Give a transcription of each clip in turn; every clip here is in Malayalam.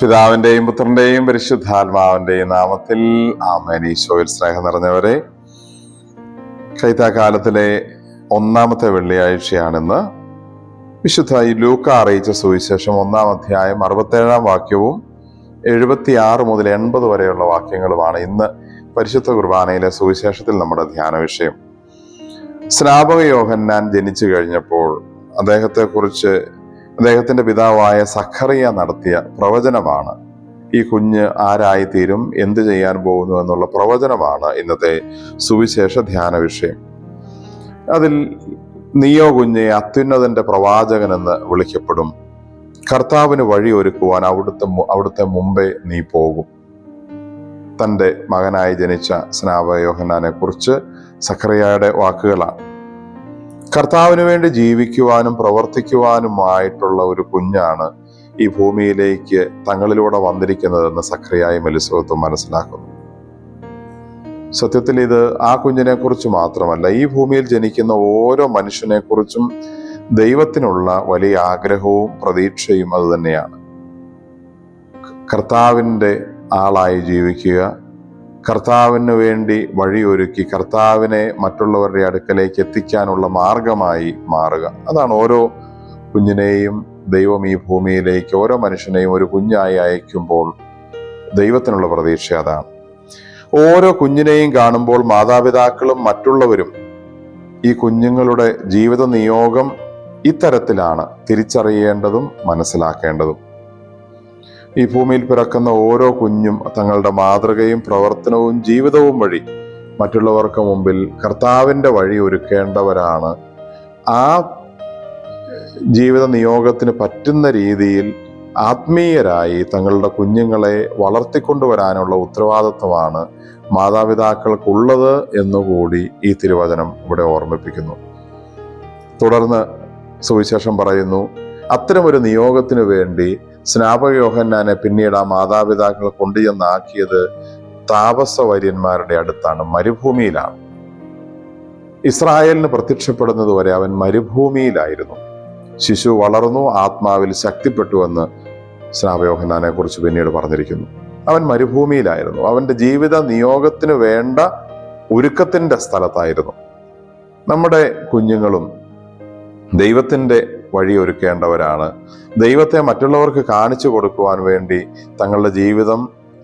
പിതാവിന്റെയും പുത്രന്റെയും പരിശുദ്ധാത്മാവിന്റെയും നാമത്തിൽ ആമേൻ. ഈശോയിൽ സ്നേഹം നിറഞ്ഞവരെ കൈത്താക്കാലത്തിലെ ഒന്നാമത്തെ വെള്ളിയാഴ്ചയാണെന്ന്. വിശുദ്ധ ലൂക്ക അറിയിച്ച സുവിശേഷം ഒന്നാം അധ്യായം അറുപത്തേഴാം വാക്യവും എഴുപത്തിയാറ് മുതൽ എൺപത് വരെയുള്ള വാക്യങ്ങളുമാണ് ഇന്ന് പരിശുദ്ധ കുർബാനയിലെ സുവിശേഷത്തിൽ നമ്മുടെ ധ്യാന വിഷയം. സ്നാപക യോഹന്നാൻ ജനിച്ചു കഴിഞ്ഞപ്പോൾ അദ്ദേഹത്തെക്കുറിച്ച് അദ്ദേഹത്തിന്റെ പിതാവായ സഖറിയ നടത്തിയ പ്രവചനമാണ്. ഈ കുഞ്ഞ് ആരായിത്തീരും എന്ത് ചെയ്യാൻ പോകുന്നു എന്നുള്ള പ്രവചനമാണ് ഇന്നത്തെ സുവിശേഷ ധ്യാന വിഷയം. അതിൽ നീയോ കുഞ്ഞെ അത്യുന്നതന്റെ പ്രവാചകൻ എന്ന് വിളിക്കപ്പെടും. കർത്താവിന് വഴി ഒരുക്കുവാൻ അവിടുത്തെ അവിടുത്തെ മുമ്പേ നീ പോകും. തന്റെ മകനായി ജനിച്ച സ്നാപക യോഹന്നാനെ കുറിച്ച് സഖറിയയുടെ വാക്കുകളാണ്. കർത്താവിന് വേണ്ടി ജീവിക്കുവാനും പ്രവർത്തിക്കുവാനുമായിട്ടുള്ള ഒരു കുഞ്ഞാണ് ഈ ഭൂമിയിലേക്ക് തങ്ങളിലൂടെ വന്നിരിക്കുന്നതെന്ന് സക്രിയായ മെലിസോത്വം മനസ്സിലാക്കുന്നു. സത്യത്തിൽ ഇത് ആ കുഞ്ഞിനെ കുറിച്ച് മാത്രമല്ല ഈ ഭൂമിയിൽ ജനിക്കുന്ന ഓരോ മനുഷ്യനെ കുറിച്ചും ദൈവത്തിനുള്ള വലിയ ആഗ്രഹവും പ്രതീക്ഷയും അത് തന്നെയാണ്. കർത്താവിന്റെ ആളായി ജീവിക്കുക കർത്താവിന് വേണ്ടി വഴിയൊരുക്കി കർത്താവിനെ മറ്റുള്ളവരുടെ അടുക്കലേക്ക് എത്തിക്കാനുള്ള മാർഗമായി മാറുക. അതാണ് ഓരോ കുഞ്ഞിനെയും ദൈവം ഈ ഭൂമിയിലേക്ക് ഓരോ മനുഷ്യനെയും ഒരു കുഞ്ഞായി അയക്കുമ്പോൾ ദൈവത്തിനുള്ള പ്രതീക്ഷ അതാണ്. ഓരോ കുഞ്ഞിനെയും കാണുമ്പോൾ മാതാപിതാക്കളും മറ്റുള്ളവരും ഈ കുഞ്ഞുങ്ങളുടെ ജീവിത നിയോഗം ഇത്തരത്തിലാണ് തിരിച്ചറിയേണ്ടതും മനസ്സിലാക്കേണ്ടതും. ഈ ഭൂമിയിൽ പിറക്കുന്ന ഓരോ കുഞ്ഞും തങ്ങളുടെ മാതൃകയും പ്രവർത്തനവും ജീവിതവും വഴി മറ്റുള്ളവർക്ക് മുമ്പിൽ കർത്താവിന്റെ വഴി ഒരുക്കേണ്ടവരാണ്. ആ ജീവിത നിയോഗത്തിന് പറ്റുന്ന രീതിയിൽ ആത്മീയരായി തങ്ങളുടെ കുഞ്ഞുങ്ങളെ വളർത്തിക്കൊണ്ടുവരാനുള്ള ഉത്തരവാദിത്വമാണ് മാതാപിതാക്കൾക്കുള്ളത് എന്നുകൂടി ഈ തിരുവചനം ഇവിടെ ഓർമ്മിപ്പിക്കുന്നു. തുടർന്ന് സുവിശേഷം പറയുന്നു അത്തരമൊരു നിയോഗത്തിനു വേണ്ടി സ്നാപക യോഹന്നാനെ പിന്നീട് ആ മാതാപിതാക്കൾ കൊണ്ടുചെന്നാക്കിയത് താപസവര്യന്മാരുടെ അടുത്താണ് മരുഭൂമിയിലാണ്. ഇസ്രായേലിന് പ്രത്യക്ഷപ്പെടുന്നത് വരെ അവൻ മരുഭൂമിയിലായിരുന്നു. ശിശു വളർന്നു ആത്മാവിൽ ശക്തിപ്പെട്ടുവെന്ന് സ്നാപയോഹന്നാനെ കുറിച്ച് പിന്നീട് പറഞ്ഞിരിക്കുന്നു. അവൻ മരുഭൂമിയിലായിരുന്നു. അവന്റെ ജീവിത നിയോഗത്തിന് വേണ്ട ഒരുക്കത്തിന്റെ സ്ഥലത്തായിരുന്നു. നമ്മുടെ കുഞ്ഞുങ്ങളും ദൈവത്തിന്റെ വഴി ഒരുക്കേണ്ടവരാണ് ദൈവത്തെ മറ്റുള്ളവർക്ക് കാണിച്ചു കൊടുക്കുവാൻ വേണ്ടി തങ്ങളുടെ ജീവിതം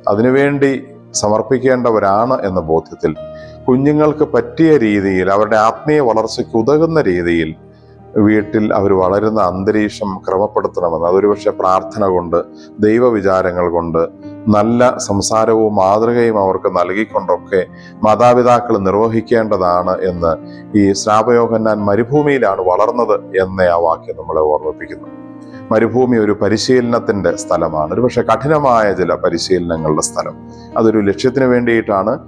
അതിനുവേണ്ടി സമർപ്പിക്കേണ്ടവരാണ് എന്ന ബോധ്യത്തിൽ കുഞ്ഞുങ്ങൾക്ക് പറ്റിയ രീതിയിൽ അവരുടെ ആത്മീയ വളർച്ചയ്ക്ക് ഉതകുന്ന രീതിയിൽ വീട്ടിൽ അവർ വളരുന്ന അന്തരീക്ഷം ക്രമപ്പെടുത്തണമെന്ന് അതൊരുപക്ഷെ പ്രാർത്ഥന കൊണ്ട് ദൈവവിചാരങ്ങൾ കൊണ്ട് നല്ല സംസാരവും മാതൃകയും അവർക്ക് നൽകിക്കൊണ്ടൊക്കെ മാതാപിതാക്കൾ നിർവഹിക്കേണ്ടതാണ് എന്ന് ഈ ശ്രാപയോഹന്നാൻ മരുഭൂമിയിലാണ് വളർന്നത് എന്ന ആ വാക്യം നമ്മളെ ഓർമ്മിപ്പിക്കുന്നു. മരുഭൂമി ഒരു പരിശീലനത്തിന്റെ സ്ഥലമാണ് ഒരു പക്ഷെ കഠിനമായ ചില പരിശീലനങ്ങളുടെ സ്ഥലം. അതൊരു ലക്ഷ്യത്തിന് വേണ്ടിയിട്ടാണ്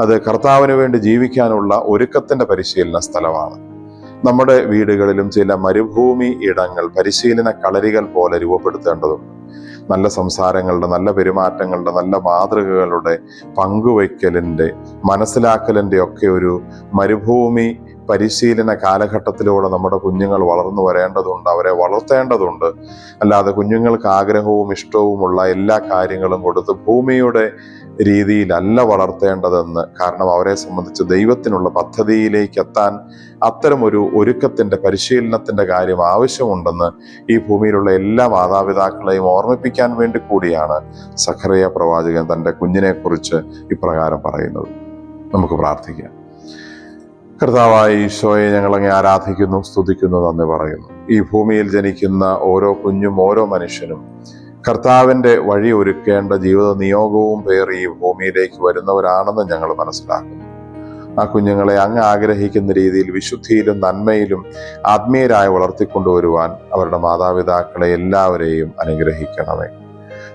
അത് കർത്താവിന് വേണ്ടി ജീവിക്കാനുള്ള ഒരുക്കത്തിന്റെ പരിശീലന സ്ഥലമാണ്. നമ്മുടെ വീടുകളിലും ചില മരുഭൂമി ഇടങ്ങൾ പരിശീലന കളരികൾ പോലെ രൂപപ്പെടുത്തേണ്ടതുണ്ട്. നല്ല സംസാരങ്ങളുടെ നല്ല പെരുമാറ്റങ്ങളുടെ നല്ല മാതൃകകളുടെ പങ്കുവയ്ക്കലിന്റെ മനസ്സിലാക്കലിന്റെ ഒക്കെ ഒരു മരുഭൂമി പരിശീലന കാലഘട്ടത്തിലൂടെ നമ്മുടെ കുഞ്ഞുങ്ങൾ വളർന്നു വരേണ്ടതുണ്ട് അവരെ വളർത്തേണ്ടതുണ്ട്. അല്ലാതെ കുഞ്ഞുങ്ങൾക്ക് ആഗ്രഹവും ഇഷ്ടവുമുള്ള എല്ലാ കാര്യങ്ങളും കൊടുത്ത് ഭൂമിയുടെ രീതിയിലല്ല വളർത്തേണ്ടതെന്ന് കാരണം അവരെ സംബന്ധിച്ച് ദൈവത്തിനുള്ള പദ്ധതിയിലേക്ക് എത്താൻ അത്തരമൊരു ഒരുക്കത്തിന്റെ പരിശീലനത്തിന്റെ കാര്യം ആവശ്യമുണ്ടെന്ന് ഈ ഭൂമിയിലുള്ള എല്ലാ മാതാപിതാക്കളെയും ഓർമ്മിപ്പിക്കാൻ വേണ്ടി കൂടിയാണ് സഖറിയ പ്രവാചകൻ തന്റെ കുഞ്ഞിനെക്കുറിച്ച് ഇപ്രകാരം പറയുന്നത്. നമുക്ക് പ്രാർത്ഥിക്കാം. കർത്താവായ ഈശോയെ ഞങ്ങളങ്ങെ ആരാധിക്കുന്നു സ്തുതിക്കുന്നു നന്ദി പറയുന്നു. ഈ ഭൂമിയിൽ ജനിക്കുന്ന ഓരോ കുഞ്ഞും ഓരോ മനുഷ്യനും കർത്താവിന്റെ വഴി ഒരുക്കേണ്ട ജീവിത നിയോഗവും പേർ ഈ ഭൂമിയിലേക്ക് വരുന്നവരാണെന്ന് ഞങ്ങൾ മനസ്സിലാക്കുന്നു. ആ കുഞ്ഞുങ്ങളെ അങ്ങ് ആഗ്രഹിക്കുന്ന രീതിയിൽ വിശുദ്ധിയിലും നന്മയിലും ആത്മീയരായി വളർത്തിക്കൊണ്ടുവരുവാൻ അവരുടെ മാതാപിതാക്കളെ എല്ലാവരെയും അനുഗ്രഹിക്കണമേ.